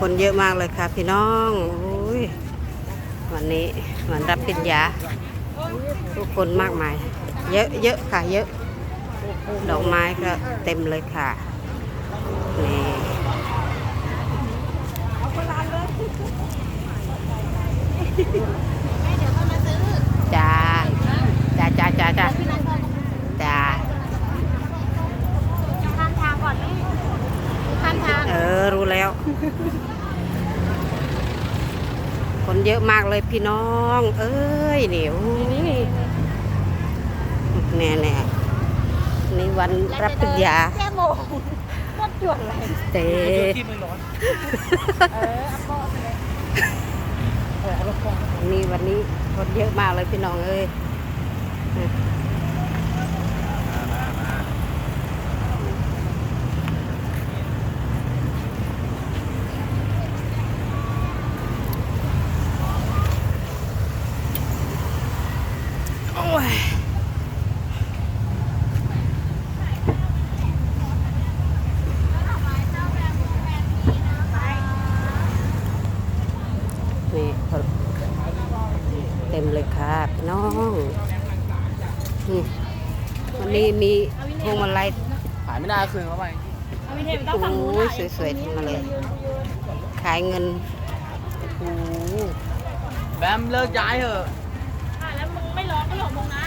คนเยอะมากเลยค่ะ พี่น้องอยวันนี้วันรับปริญญาทุกคนมากมาย เยอะเยอะค่ะ เยอะ ดอกไม้ก็เต็มเลยค่ะ นี่จ้าจ้าจ้าจ้าจ้าจ้า ข้ามทางก่อนไหมข้ามทาง เออ รู้แล้ว คนเยอะมากเลยพี่น้อง เอ้ยเดี๋ยวแน่แน่ๆนี่วันรับปริญญาแก้โมงหมดจวดเลยเต้ที่ไม่ร้อนเอออัปโปะเลยนี่วันนี้คนเยอะมากเลยพี่น้องเอ้ย ยนี่เต็มเลยค่ะพี่น้องนี่วันนี้มีพวงมาลัยขายไม่ได้คืนเข้าไปเอาวิเทปต้องฝั่งนู้นโอ้ยสวยๆทั้งนั้นเลย ขายเงินโอ้โหแบมเลิกย้ายเถอะอะแล้วมึ งไม่ร้องนะ